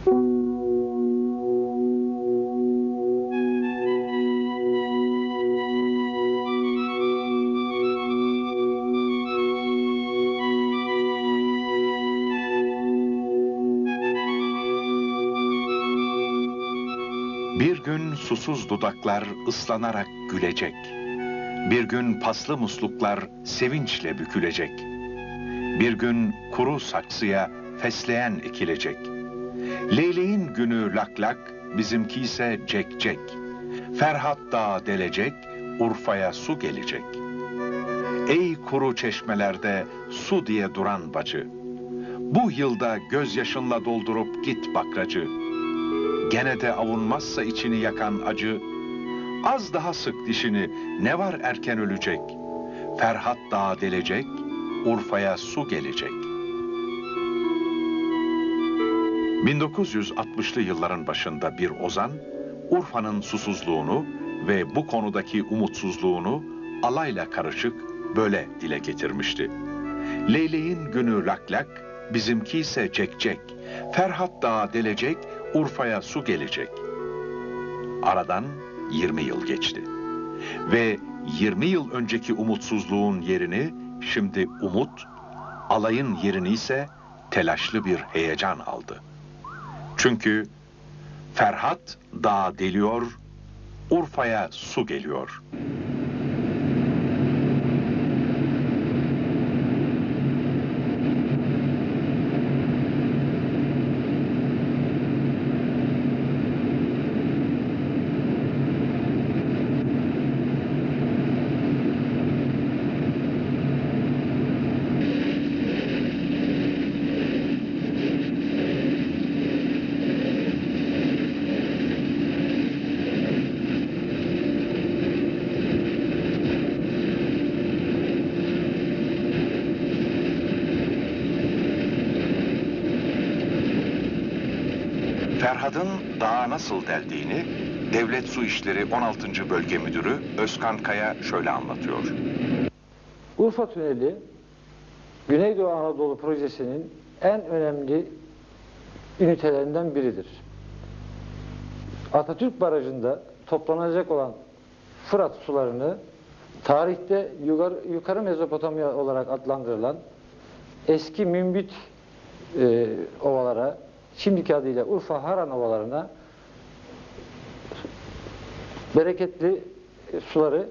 Bir gün susuz dudaklar ıslanarak gülecek. Bir gün paslı musluklar sevinçle bükülecek. Bir gün kuru saksıya fesleğen ekilecek. Leyleğin günü lak lak, bizimki ise cek cek. Ferhat Dağı delecek, Urfa'ya su gelecek. Ey kuru çeşmelerde su diye duran bacı. Bu yılda gözyaşınla doldurup git bakracı. Gene de avunmazsa içini yakan acı, az daha sık dişini, ne var erken ölecek. Ferhat Dağı delecek, Urfa'ya su gelecek. 1960'lı yılların başında bir ozan, Urfa'nın susuzluğunu ve bu konudaki umutsuzluğunu alayla karışık böyle dile getirmişti. Leyleğin günü lak lak, bizimki ise cek. Ferhat Dağı delecek, Urfa'ya su gelecek. Aradan 20 yıl geçti. Ve 20 yıl önceki umutsuzluğun yerini şimdi umut, alayın yerini ise telaşlı bir heyecan aldı. Çünkü Ferhat dağ deliyor, Urfa'ya su geliyor. Ferhat'ın dağa nasıl deldiğini Devlet Su İşleri 16. Bölge Müdürü Özkan Kaya şöyle anlatıyor. Urfa Tüneli Güneydoğu Anadolu projesinin en önemli ünitelerinden biridir. Atatürk Barajı'nda toplanacak olan Fırat sularını tarihte yukarı, yukarı Mezopotamya olarak adlandırılan eski mümbit e, ovalara, şimdiki adıyla Urfa Haran ovalarına bereketli e, suları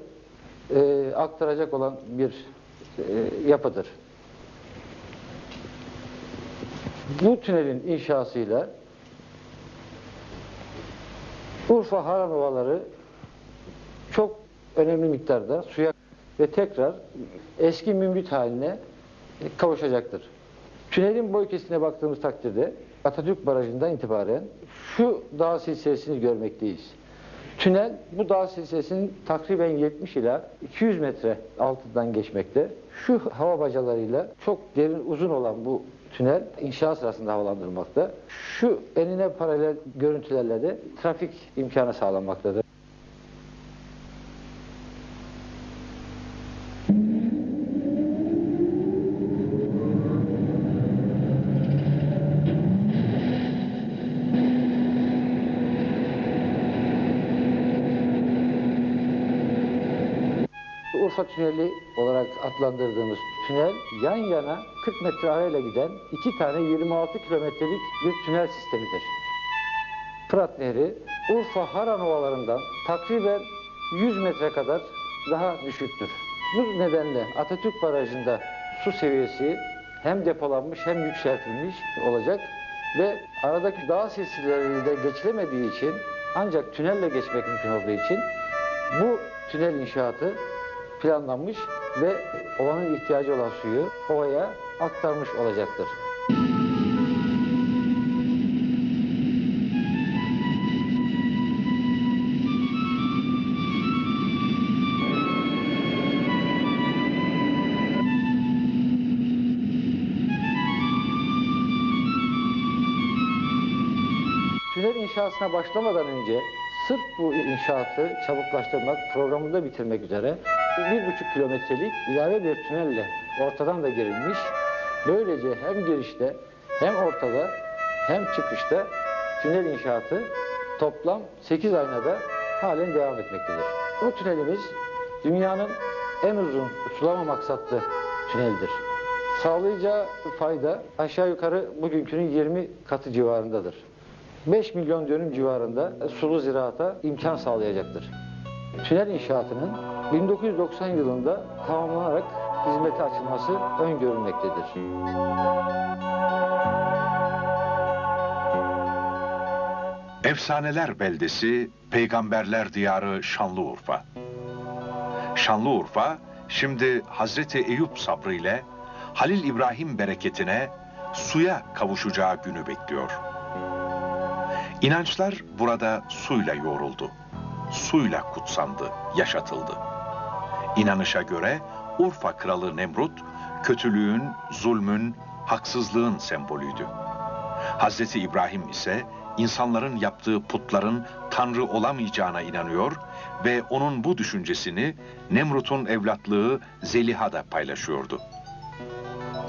e, aktaracak olan bir e, yapıdır. Bu tünelin inşasıyla Urfa Haran ovaları çok önemli miktarda suya ve tekrar eski mümbit haline kavuşacaktır. Tünelin boy kesine baktığımız takdirde Atatürk Barajı'ndan itibaren şu dağ silsilesini görmekteyiz. Tünel bu dağ silsilesinin takriben 70 ila 200 metre altından geçmekte. Şu hava bacalarıyla çok derin uzun olan bu tünel inşaat sırasında havalandırılmakta. Şu enine paralel görüntülerle de trafik imkanı sağlanmaktadır. Urfa Tüneli olarak adlandırdığımız tünel yan yana 40 metre arayla giden iki tane 26 kilometrelik bir tünel sistemidir. Fırat Nehri Urfa Haran ovalarından takriben 100 metre kadar daha düşüktür. Bu nedenle Atatürk Barajı'nda su seviyesi hem depolanmış hem yükseltilmiş olacak ve aradaki dağ silsileleri de geçilemediği için ancak tünelle geçmek mümkün olduğu için bu tünel inşaatı planlanmış ve ovanın ihtiyacı olan suyu ovaya aktarmış olacaktır. Tünel inşasına başlamadan önce sırf bu inşaatı çabuklaştırmak, programında bitirmek üzere bir buçuk kilometrelik ilave bir tünelle ortadan da girilmiş. Böylece hem girişte hem ortada hem çıkışta tünel inşaatı toplam 8 aynada halen devam etmektedir. Bu tünelimiz dünyanın en uzun sulama maksatlı tüneldir. Sağlayacağı fayda aşağı yukarı bugünkünün 20 katı civarındadır. 5 milyon dönüm civarında sulu ziraata imkan sağlayacaktır. Tünel inşaatının 1990 yılında tamamlanarak hizmete açılması öngörülmektedir. Efsaneler beldesi, peygamberler diyarı Şanlıurfa. Şanlıurfa, şimdi Hazreti Eyüp sabrı ile Halil İbrahim bereketine suya kavuşacağı günü bekliyor. İnançlar burada suyla yoğruldu. Suyla kutsandı, yaşatıldı. İnanışa göre Urfa kralı Nemrut, kötülüğün, zulmün, haksızlığın sembolüydü. Hazreti İbrahim ise insanların yaptığı putların tanrı olamayacağına inanıyor ve onun bu düşüncesini Nemrut'un evlatlığı Zeliha'da paylaşıyordu.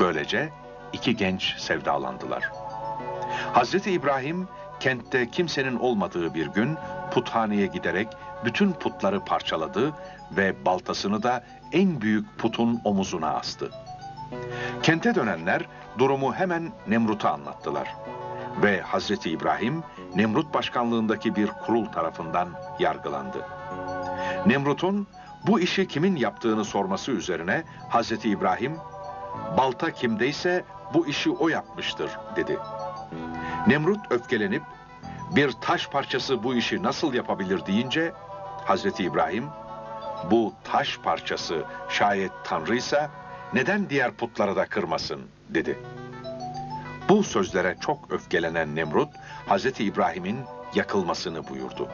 Böylece iki genç sevdalandılar. Hazreti İbrahim kentte kimsenin olmadığı bir gün puthaneye giderek bütün putları parçaladı ve baltasını da en büyük putun omuzuna astı. Kente dönenler durumu hemen Nemrut'a anlattılar. Ve Hazreti İbrahim Nemrut başkanlığındaki bir kurul tarafından yargılandı. Nemrut'un bu işi kimin yaptığını sorması üzerine Hazreti İbrahim, balta kimdeyse bu işi o yapmıştır dedi. Nemrut öfkelenip bir taş parçası bu işi nasıl yapabilir deyince Hazreti İbrahim bu taş parçası şayet tanrıysa neden diğer putları da kırmasın dedi. Bu sözlere çok öfkelenen Nemrut Hazreti İbrahim'in yakılmasını buyurdu.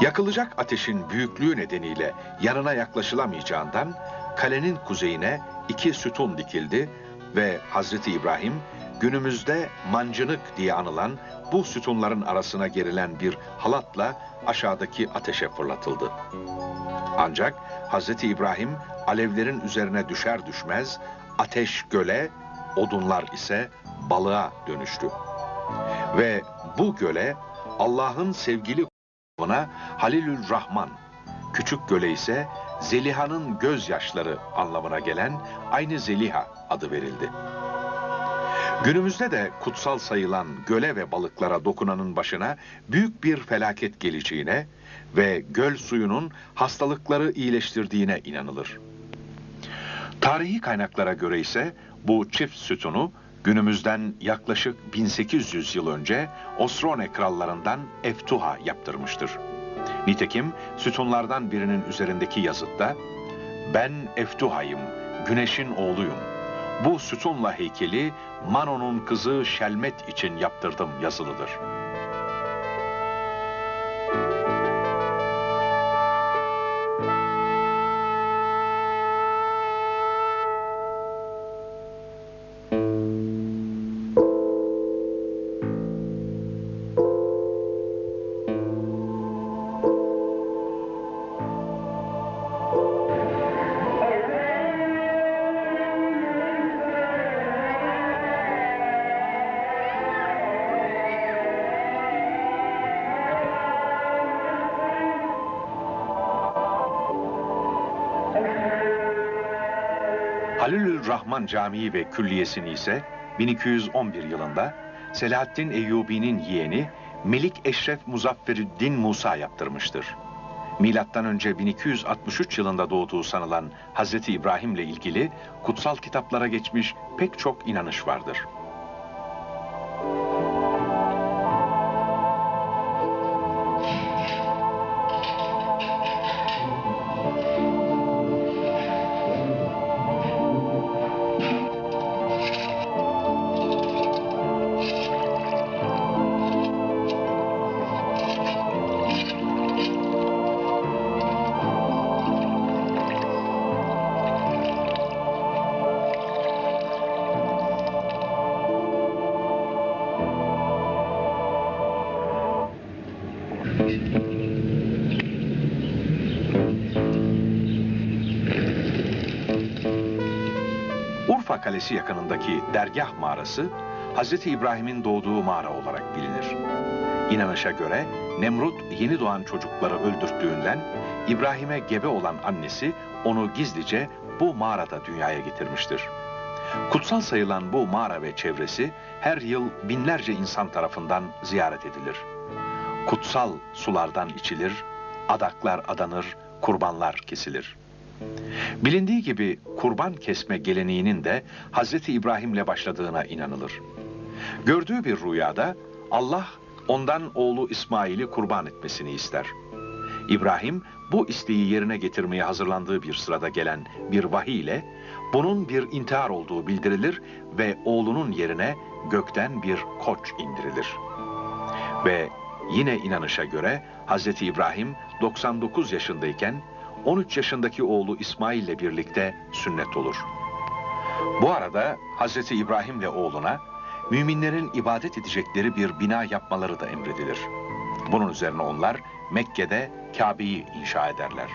Yakılacak ateşin büyüklüğü nedeniyle yanına yaklaşılamayacağından kalenin kuzeyine iki sütun dikildi ve Hazreti İbrahim günümüzde mancınık diye anılan bu sütunların arasına gerilen bir halatla aşağıdaki ateşe fırlatıldı. Ancak Hazreti İbrahim alevlerin üzerine düşer düşmez ateş göle, odunlar ise balığa dönüştü. Ve bu göle Allah'ın sevgili kuluna Halilül Rahman, küçük göle ise Zeliha'nın gözyaşları anlamına gelen aynı Zeliha adı verildi. Günümüzde de kutsal sayılan göle ve balıklara dokunanın başına büyük bir felaket geleceğine ve göl suyunun hastalıkları iyileştirdiğine inanılır. Tarihi kaynaklara göre ise bu çift sütunu günümüzden yaklaşık 1800 yıl önce Osrone krallarından Eftuha yaptırmıştır. Nitekim sütunlardan birinin üzerindeki yazıtta ben Eftuha'yım, güneşin oğluyum. Bu sütunla heykeli Mano'nun kızı Şelmet için yaptırdım yazılıdır. Rahman Camii ve Külliyesini ise 1211 yılında Selahaddin Eyyubi'nin yeğeni Melik Eşref Muzafferüddin Musa yaptırmıştır. Milattan önce 1263 yılında doğduğu sanılan Hazreti İbrahim'le ilgili kutsal kitaplara geçmiş pek çok inanış vardır. Dergah mağarası Hazreti İbrahim'in doğduğu mağara olarak bilinir. İnanışa göre Nemrut yeni doğan çocukları öldürttüğünden İbrahim'e gebe olan annesi onu gizlice bu mağarada dünyaya getirmiştir. Kutsal sayılan bu mağara ve çevresi her yıl binlerce insan tarafından ziyaret edilir. Kutsal sulardan içilir, adaklar adanır, kurbanlar kesilir. Bilindiği gibi kurban kesme geleneğinin de Hazreti İbrahim'le başladığına inanılır. Gördüğü bir rüyada Allah ondan oğlu İsmail'i kurban etmesini ister. İbrahim bu isteği yerine getirmeye hazırlandığı bir sırada gelen bir vahiy ile bunun bir intihar olduğu bildirilir ve oğlunun yerine gökten bir koç indirilir. Ve yine inanışa göre Hz. İbrahim 99 yaşındayken 13 yaşındaki oğlu İsmail ile birlikte sünnet olur. Bu arada Hz. İbrahim ile oğluna müminlerin ibadet edecekleri bir bina yapmaları da emredilir. Bunun üzerine onlar Mekke'de Kabe'yi inşa ederler.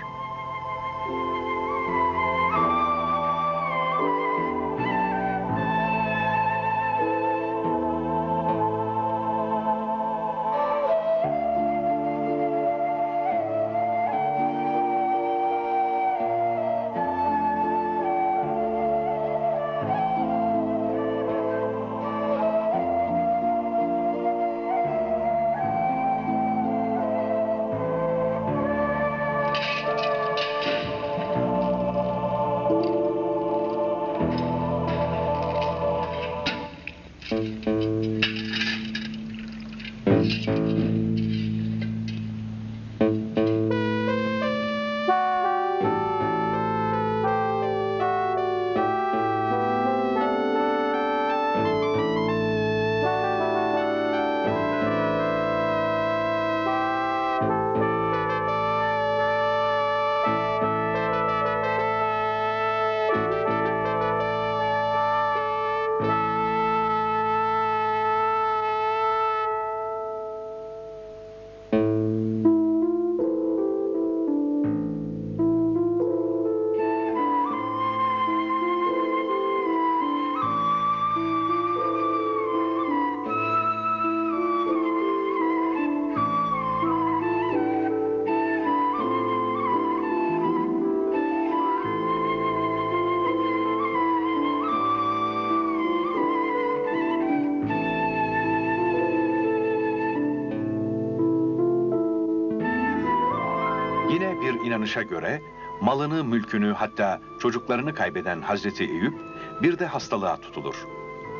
İnanışa göre malını, mülkünü hatta çocuklarını kaybeden Hazreti Eyüp bir de hastalığa tutulur.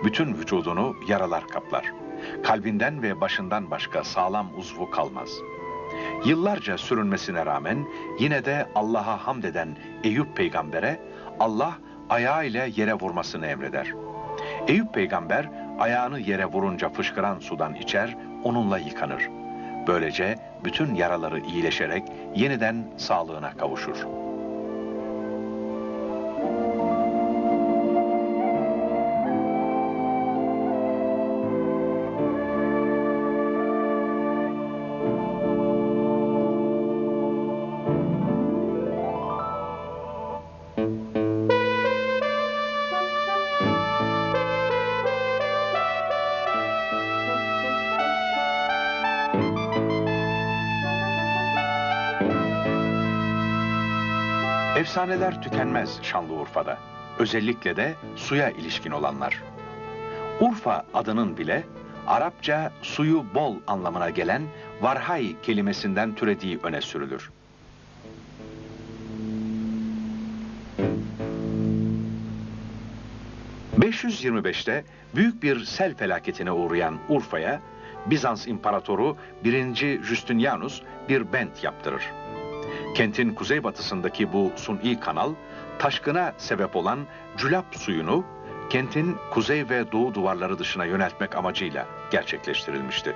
Bütün vücudunu yaralar kaplar. Kalbinden ve başından başka sağlam uzvu kalmaz. Yıllarca sürünmesine rağmen yine de Allah'a hamd eden Eyüp peygambere Allah ayağıyla yere vurmasını emreder. Eyüp peygamber ayağını yere vurunca fışkıran sudan içer, onunla yıkanır. Böylece bütün yaraları iyileşerek yeniden sağlığına kavuşur. Efsaneler tükenmez Şanlıurfa'da. Özellikle de suya ilişkin olanlar. Urfa adının bile Arapça suyu bol anlamına gelen varhay kelimesinden türediği öne sürülür. ...525'te büyük bir sel felaketine uğrayan Urfa'ya... ...Bizans İmparatoru 1. Justinianus bir bent yaptırır. Kentin kuzeybatısındaki bu suni kanal, taşkına sebep olan cülap suyunu kentin kuzey ve doğu duvarları dışına yöneltmek amacıyla gerçekleştirilmişti.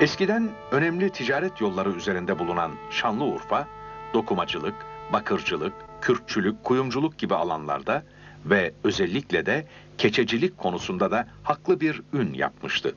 Eskiden önemli ticaret yolları üzerinde bulunan Şanlıurfa, dokumacılık, bakırcılık, kürkçülük, kuyumculuk gibi alanlarda ve özellikle de keçecilik konusunda da haklı bir ün yapmıştı.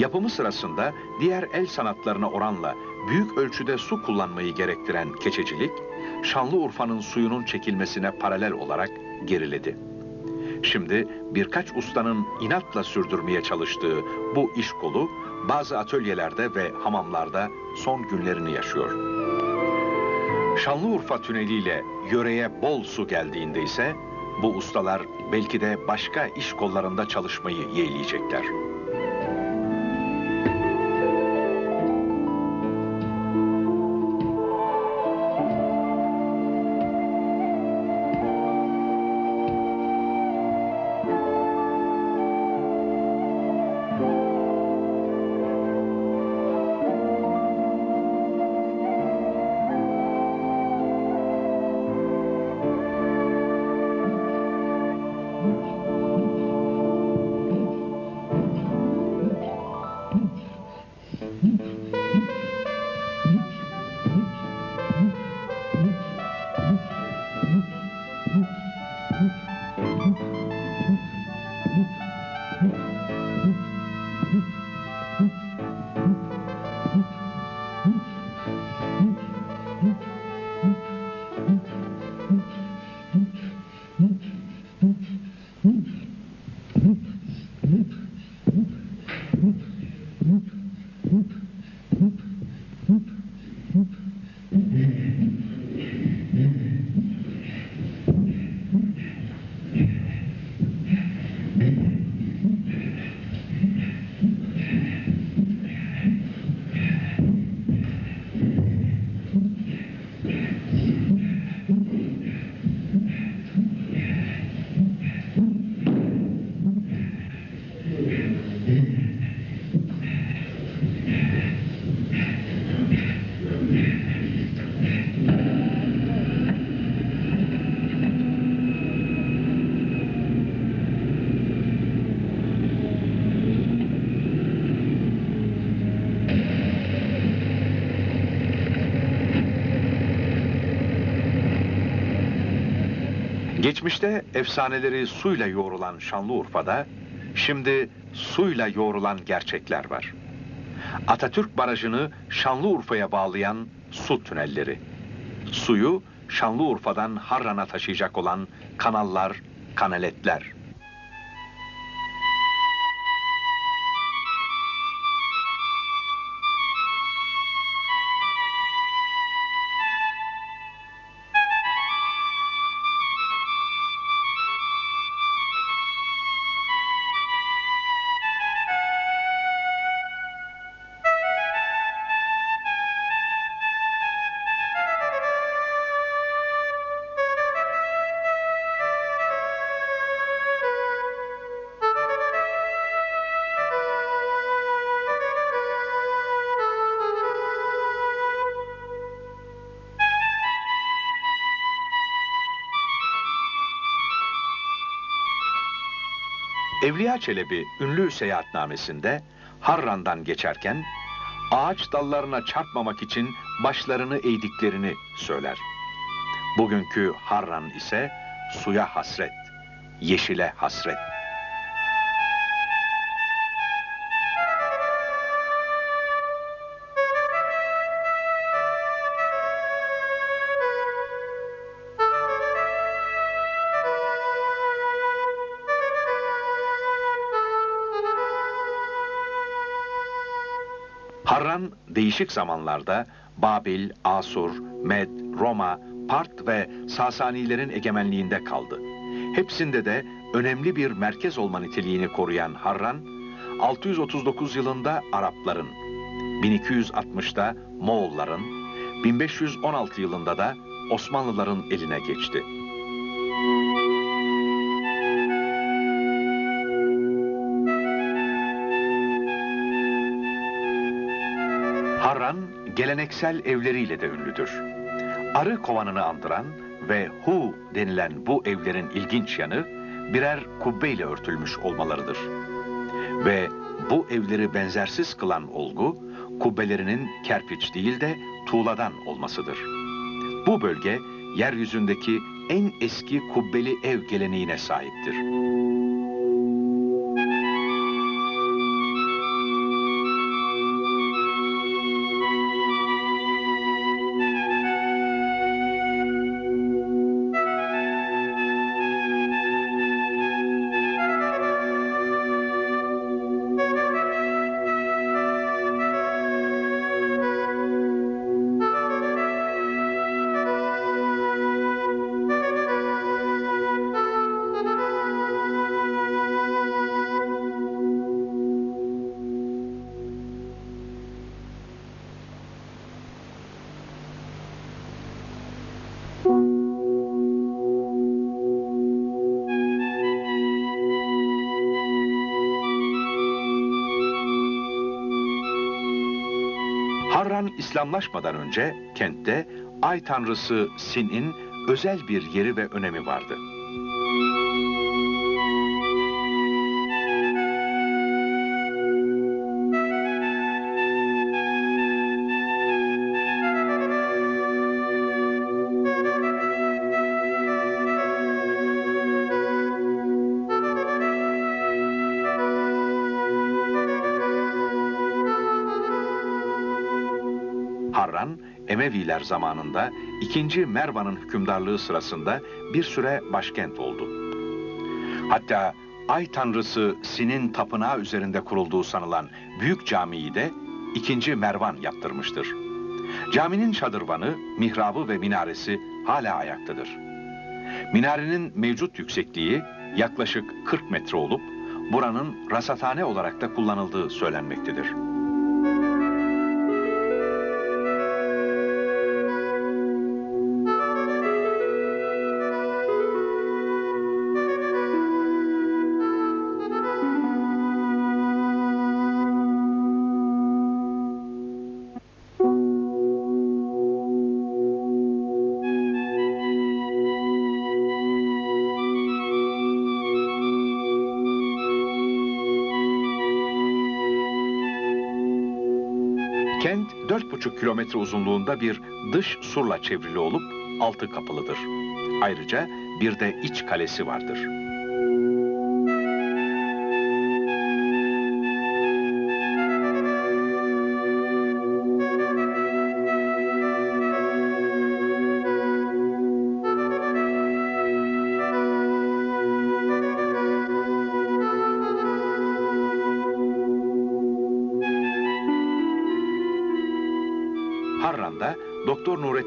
Yapımı sırasında diğer el sanatlarına oranla büyük ölçüde su kullanmayı gerektiren keçecilik, Şanlıurfa'nın suyunun çekilmesine paralel olarak geriledi. Şimdi birkaç ustanın inatla sürdürmeye çalıştığı bu iş kolu bazı atölyelerde ve hamamlarda son günlerini yaşıyor. Şanlıurfa tüneliyle yöreye bol su geldiğinde ise bu ustalar belki de başka iş kollarında çalışmayı yeğleyecekler. Geçmişte efsaneleri suyla yoğrulan Şanlıurfa'da şimdi suyla yoğrulan gerçekler var. Atatürk Barajı'nı Şanlıurfa'ya bağlayan su tünelleri. Suyu Şanlıurfa'dan Harran'a taşıyacak olan kanallar, kanaletler. Evliya Çelebi ünlü seyahatnamesinde Harran'dan geçerken ağaç dallarına çarpmamak için başlarını eğdiklerini söyler. Bugünkü Harran ise suya hasret, yeşile hasret. Değişik zamanlarda Babil, Asur, Med, Roma, Part ve Sasanilerin egemenliğinde kaldı. Hepsinde de önemli bir merkez olma niteliğini koruyan Harran, 639 yılında Arapların, 1260'da Moğolların, 1516 yılında da Osmanlıların eline geçti. Geleneksel evleriyle de ünlüdür. Arı kovanını andıran ve hu denilen bu evlerin ilginç yanı birer kubbeyle örtülmüş olmalarıdır. Ve bu evleri benzersiz kılan olgu kubbelerinin kerpiç değil de tuğladan olmasıdır. Bu bölge yeryüzündeki en eski kubbeli ev geleneğine sahiptir. İslamlaşmadan önce kentte ay tanrısı Sin'in özel bir yeri ve önemi vardı. Harran, Emeviler zamanında 2. Mervan'ın hükümdarlığı sırasında bir süre başkent oldu. Hatta ay tanrısı Sin'in tapınağı üzerinde kurulduğu sanılan büyük camiyi de 2. Mervan yaptırmıştır. Caminin şadırvanı, mihrabı ve minaresi hala ayaktadır. Minarenin mevcut yüksekliği yaklaşık 40 metre olup buranın rasathane olarak da kullanıldığı söylenmektedir. Kent 4,5 kilometre uzunluğunda bir dış surla çevrili olup altı kapılıdır. Ayrıca bir de iç kalesi vardır.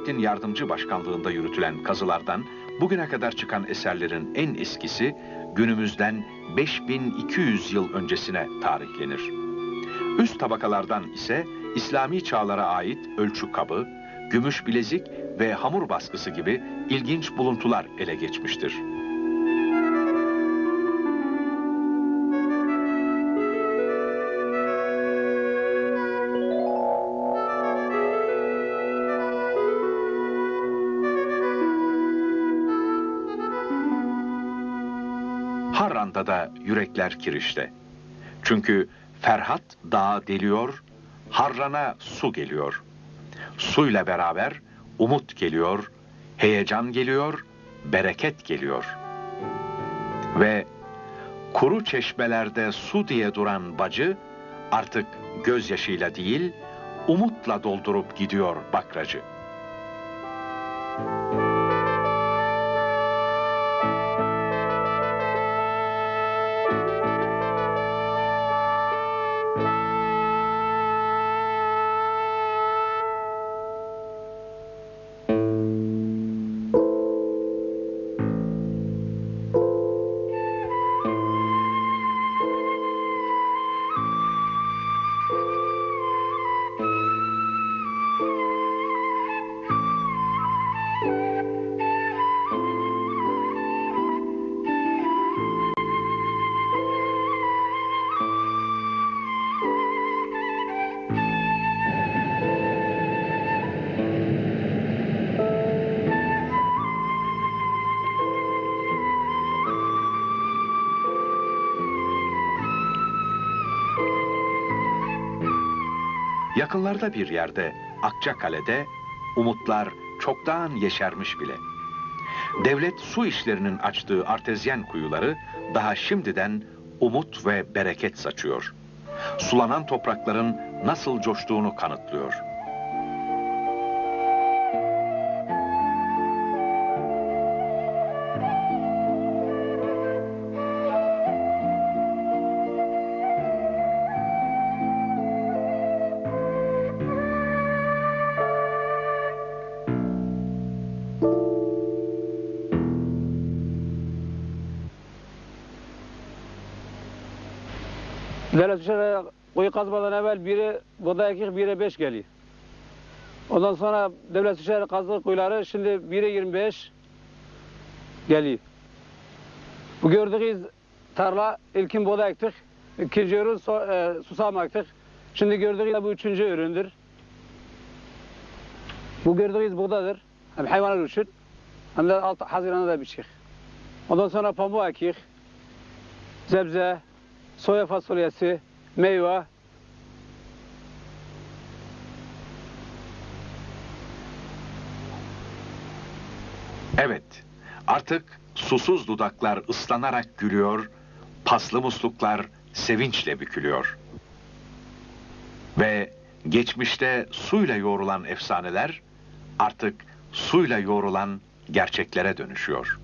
Nurettin Yardımcı Başkanlığında yürütülen kazılardan bugüne kadar çıkan eserlerin en eskisi günümüzden 5200 yıl öncesine tarihlenir. Üst tabakalardan ise İslami çağlara ait ölçü kabı, gümüş bilezik ve hamur baskısı gibi ilginç buluntular ele geçmiştir. Yürekler kirişte. Çünkü Ferhat dağı deliyor, Harran'a su geliyor. Suyla beraber umut geliyor, heyecan geliyor, bereket geliyor. Ve kuru çeşmelerde su diye duran bacı artık gözyaşıyla değil, umutla doldurup gidiyor bakracı. Yakınlarda bir yerde Akçakale'de umutlar çoktan yeşermiş bile. Devlet su işlerinin açtığı artezyen kuyuları daha şimdiden umut ve bereket saçıyor. Sulanan toprakların nasıl coştuğunu kanıtlıyor. Devlet dışarı kuyu kazmadan evvel biri buğday ekik, biri 5 geliyor. Ondan sonra devlet dışarı kazdığı kuyuları şimdi biri 25 geliyor. Bu gördüğünüz tarla ilkin buğday ektik. İkinci ürün so, e, susam ektik. Şimdi gördüğünüz bu üçüncü üründür. Bu gördüğünüz buğdadır. Hem hayvanlar için hem de alt, Haziran'da da biçik. Ondan sonra pamuk ekik. Zebze, soya fasulyesi, meyve. Evet, artık susuz dudaklar ıslanarak gülüyor, paslı musluklar sevinçle bükülüyor. Ve geçmişte suyla yoğrulan efsaneler artık suyla yoğrulan gerçeklere dönüşüyor.